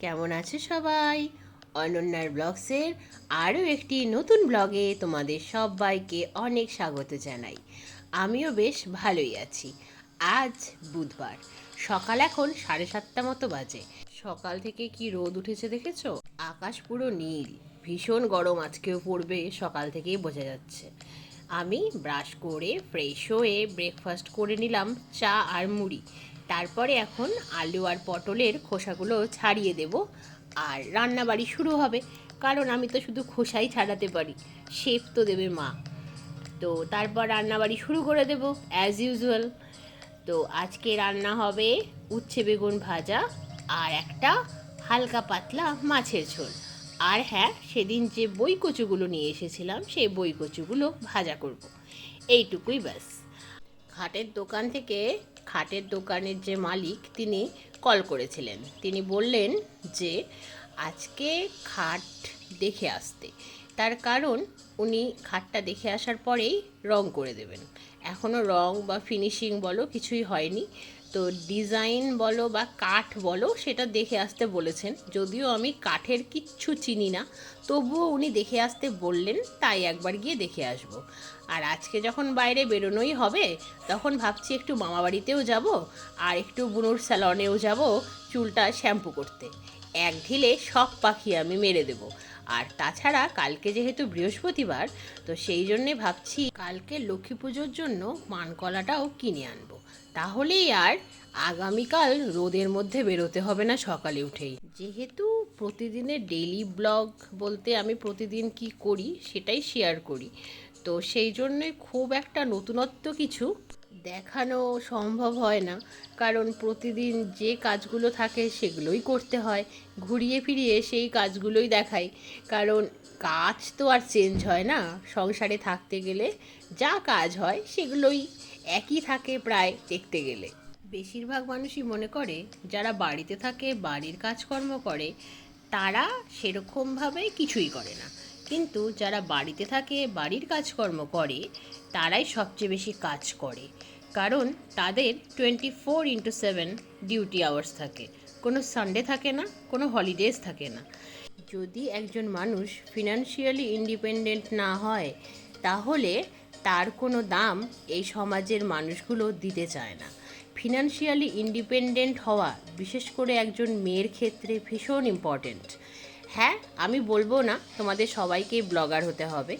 কেমন আছে সবাই? অনন্যার ব্লগসের আরও একটি নতুন ব্লগে তোমাদের সবাইকে অনেক স্বাগত জানাই। আমিও বেশ ভালোই আছি। আজ বুধবার। সকাল এখন সাড়ে সাতটা মতো বাজে। সকাল থেকে কি রোদ উঠেছে দেখেছ? আকাশ পুরো নীল। ভীষণ গরম আজকেও পড়বে, সকাল থেকেই বোঝা যাচ্ছে। আমি ব্রাশ করে, ফ্রেশ হয়ে ব্রেকফাস্ট করে নিলাম চা আর মুড়ি। তারপরে এখন আলু আর পটলের খোসাগুলো ছাড়িয়ে দেব আর রান্নাবাড়ি শুরু হবে। কারণ আমি তো শুধু খোসাই ছাড়াতে পারি, শেফ তো দেবে মা। তো তারপর রান্নাবাড়ি শুরু করে দেব অ্যাজ ইউজুয়াল তো আজকে রান্না হবে উচ্ছে বেগুন ভাজা আর একটা হালকা পাতলা মাছের ঝোল। আর হ্যাঁ সেদিন যে বই কচুগুলো নিয়ে এসেছিলাম, সেই বই কচুগুলো ভাজা করব। এইটুকুই ব্যাস। খাটের দোকান থেকে খাটের দোকানের যে মালিক, তিনি কল করেছিলেন। তিনি বললেন যে, আজকে খাট দেখে আসতে। তার কারণ, উনি খাটটা দেখে আসার পরেই রং করে দেবেন। এখনও রং বা ফিনিশিং বলো কিছুই হয়নি। তো ডিজাইন বলো বা কাঠ বলো, সেটা দেখে আসতে বলেছেন। যদিও আমি কাঠের কিচ্ছু চিনি না, তবুও উনি দেখে আসতে বললেন, তাই একবার গিয়ে দেখে আসব। আর আজকে যখন বাইরে বেরোনোই হবে, তখন ভাবছি একটু মামাবাড়িতেও যাব, আর একটু বুনুর স্যালনেও যাব চুলটা শ্যাম্পু করতে। এক ঢিলে সব পাখি আমি মেরে দেব। আর তাছাড়া কালকে যেহেতু বৃহস্পতিবার, তো সেই জন্যে ভাবছি কালকে লক্ষ্মী পুজোর জন্য মানকলাটাও কিনে আনব। তাহলেই আর আগামীকাল রোদের মধ্যে বেরোতে হবে না সকালে উঠেই। যেহেতু প্রতিদিনের ডেইলি ব্লগ বলতে আমি প্রতিদিন কি করি সেটাই শেয়ার করি। তো সেই জন্যে খুব একটা নতুনত্ব কিছু দেখানো সম্ভব হয় না। কারণ প্রতিদিন যে কাজগুলো থাকে সেগুলোই করতে হয়। ঘুরিয়ে ফিরিয়ে সেই কাজগুলোই দেখাই। কারণ কাজ তো আর চেঞ্জ হয় না। সংসারে থাকতে গেলে যা কাজ হয় সেগুলোই একই থাকে প্রায় দেখতে গেলে। বেশিরভাগ মানুষই মনে করে, যারা বাড়িতে থাকে, বাড়ির কাজকর্ম করে, তারা সেরকমভাবে কিছুই করে না। কিন্তু যারা বাড়িতে থাকে, বাড়ির কাজকর্ম করে, তারাই সবচেয়ে বেশি কাজ করে। কারণ তাদের twenty four into seven duty hours থাকে। কোনো সানডে থাকে না, কোনো হলিডেজ থাকে না। যদি একজন মানুষ ফিনান্সিয়ালি ইন্ডিপেন্ডেন্ট না হয়, তাহলে তার কোনো দাম এই সমাজের মানুষগুলো দিতে চায় না। ফিনান্সিয়ালি ইন্ডিপেন্ডেন্ট হওয়া, বিশেষ করে একজন মেয়ের ক্ষেত্রে ভীষণ ইম্পর্ট্যান্ট হ্যাঁ আমি বলব না, তোমাদের সবাইকেই ব্লগার হতে হবে।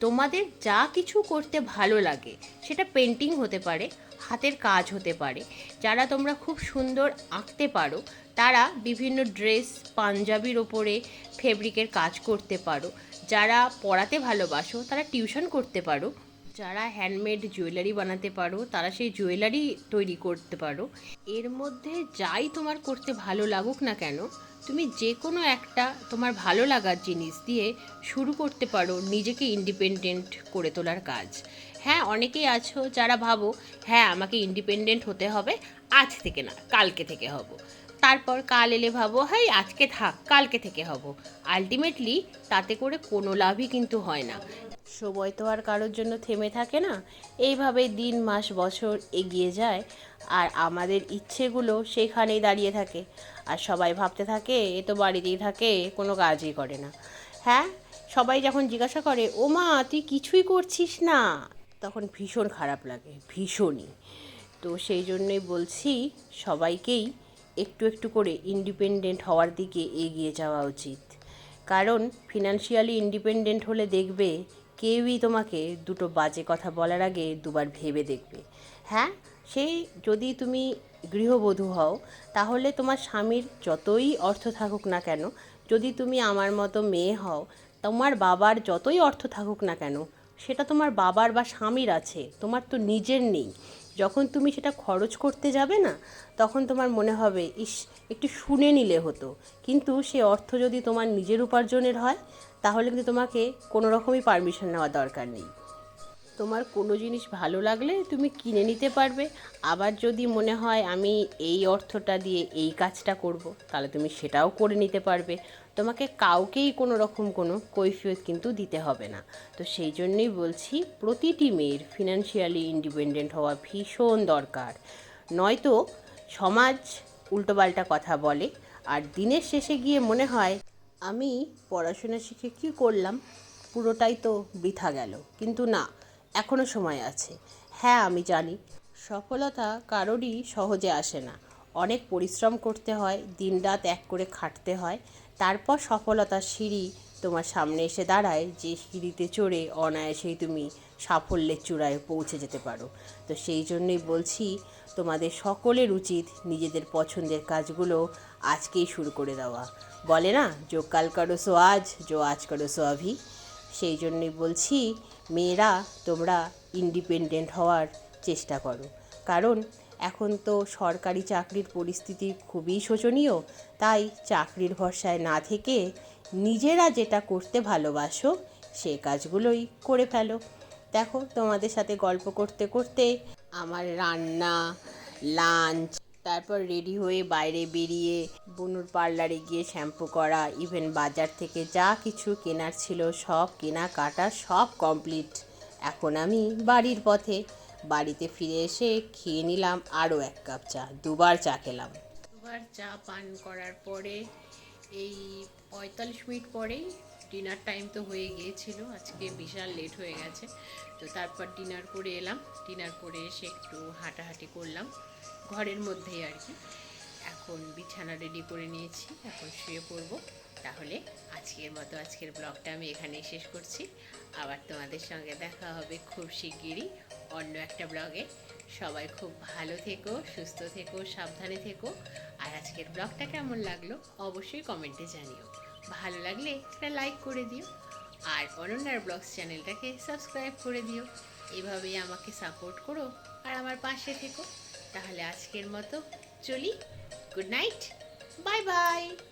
তোমাদের যা কিছু করতে ভালো লাগে, সেটা পেন্টিং হতে পারে, হাতের কাজ হতে পারে, যারা তোমরা খুব সুন্দর আঁকতে পারো, তারা বিভিন্ন ড্রেস পাঞ্জাবির ওপরে ফেব্রিকের কাজ করতে পারো, যারা পড়াতে ভালোবাসো, তারা টিউশন করতে পারো যারা হ্যান্ডমেড জুয়েলারি বানাতে পারো, তারা সেই জুয়েলারি তৈরি করতে পারো। এর মধ্যে যাই তোমার করতে ভালো লাগুক না কেন, তুমি যে কোনো একটা তোমার ভালো লাগার জিনিস দিয়ে শুরু করতে পারো নিজেকে ইন্ডিপেন্ডেন্ট করে তোলার কাজ। হ্যাঁ অনেকেই আছো যারা ভাবো হ্যাঁ আমাকে ইন্ডিপেন্ডেন্ট হতে হবে, আজ থেকে না, কালকে থেকে হব। তারপর কাল এলে ভাবো, হাই, আজকে থাক, কালকে থেকে হব। আলটিমেটলি তাতে করে কোনো লাভই কিন্তু হয় না। সময় তো আর কারোর জন্য থেমে থাকে না। এইভাবে দিন, মাস, বছর এগিয়ে যায় আর আমাদের ইচ্ছেগুলো সেখানেই দাঁড়িয়ে থাকে। আর সবাই ভাবতে থাকে, এ তো বাড়িতেই থাকে, কোনো কাজই করে না। হ্যাঁ? সবাই যখন জিজ্ঞাসা করে, ও মা, তুই কিছুই করছিস না? তখন ভীষণ খারাপ লাগে, ভীষণই। তো সেই জন্যই বলছি, সবাইকেই একটু একটু করে ইন্ডিপেন্ডেন্ট হওয়ার দিকে এগিয়ে যাওয়া উচিত। কারণ ফিনান্সিয়ালি ইন্ডিপেন্ডেন্ট হলে দেখবে কেউই তোমাকে দুটো বাজে কথা বলার আগে দুবার ভেবে দেখবে। হ্যাঁ? সেই যদি তুমি গৃহবধূ হও, তাহলে তোমার স্বামীর যতই অর্থ থাকুক না কেন, যদি তুমি আমার মতো মেয়ে হও, তোমার বাবার যতই অর্থ থাকুক না কেন, সেটা তোমার বাবার বা স্বামীর আছে, তোমার তো নিজের নেই। যখন তুমি সেটা খরচ করতে যাবে না, তখন তোমার মনে হবে, ইস, একটু শুনে নিলে হতো। কিন্তু সে অর্থ যদি তোমার নিজের উপার্জনের হয়, তাহলে কিন্তু তোমাকে কোনো রকমই পারমিশন নেওয়া দরকার নেই। তোমার কোনো জিনিস ভালো লাগলে তুমি কিনে নিতে পারবে। আবার যদি মনে হয় আমি এই অর্থটা দিয়ে এই কাজটা করব, তাহলে তুমি সেটাও করে নিতে পারবে। তোমাকে কাউকেই কোনো রকম কোনো কৈফিয়ত কিন্তু দিতে হবে না। তো সেই জন্যই বলছি, প্রতিটি মেয়ের ফিনান্সিয়ালি ইন্ডিপেন্ডেন্ট হওয়া ভীষণ দরকার। নয়তো সমাজ উল্টোপাল্টা কথা বলে, আর দিনের শেষে গিয়ে মনে হয়, আমি পড়াশোনা শিখে কি করলাম? পুরোটাই তো বৃথা গেল। কিন্তু না এখনও সময় আছে। হ্যাঁ আমি জানি। সফলতা কারোরই সহজে আসে না। অনেক পরিশ্রম করতে হয়, দিনরাত এক করে খাটতে হয়। তারপর সফলতার সিঁড়ি তোমার সামনে এসে দাঁড়ায়, যে সিঁড়িতে চড়ে অনায়াসেই তুমি সাফল্যের চূড়ায় পৌঁছে যেতে পারো। তো সেই জন্যই বলছি, তোমাদের সকলের উচিত নিজেদের পছন্দের কাজগুলো আজকেই শুরু করে দেওয়া। বলে না যো কাল করো সো আজ যো আজ করো সো আভি সেই জন্যই বলছি মেয়েরা, তোমরা ইন্ডিপেন্ডেন্ট হওয়ার চেষ্টা করো। কারণ এখন তো সরকারি চাকরির পরিস্থিতি খুবই শোচনীয়, তাই চাকরির ভরসায় না থেকে নিজেরা যেটা করতে ভালোবাসো, সে কাজগুলোই করে ফেলো। দেখো তোমাদের সাথে গল্প করতে করতে আমার রান্না লাঞ্চ তারপর রেডি হয়ে বাইরে বেরিয়ে বনুর পার্লারে গিয়ে শ্যাম্পু করা ইভেন বাজার থেকে যা কিছু কেনার ছিল সব কেনাকাটা সব কমপ্লিট এখন আমি বাড়ির পথে। বাড়িতে ফিরে এসে খেয়ে নিলাম আরও এক কাপ চা, দুবার চা খেলাম। দুবার চা পান করার পরে এই পঁয়তাল্লিশ মিনিট পরেই ডিনার টাইম তো হয়ে গিয়েছিল, আজকে বিশাল লেট হয়ে গেছে। তো তারপর ডিনার করে এলাম। ডিনার করে এসে একটু হাঁটাহাঁটি করলাম। ঘরের মধ্যেই আর কি। এখন বিছানা রেডি করে নিয়েছি, এখন শুয়ে পড়ব। তাহলে আজকের মতো আজকের ব্লগটা আমি এখানেই শেষ করছি। আবার তোমাদের সঙ্গে দেখা হবে খুব শিগগিরই অন্য একটা ব্লগে সবাই খুব ভালো থেকো, সুস্থ থেকো, সাবধানে থেকো। আর আজকের ব্লগটা কেমন লাগল অবশ্যই কমেন্টে জানিও। ভালো লাগলে একটা লাইক করে দিও। আর অনন্যার ব্লগস চ্যানেলটাকে সাবস্ক্রাইব করে দিও। এভাবেই আমাকে সাপোর্ট করো আর আমার পাশে থেকো। তাহলে আজকের মতো চলি। Good night. Bye bye.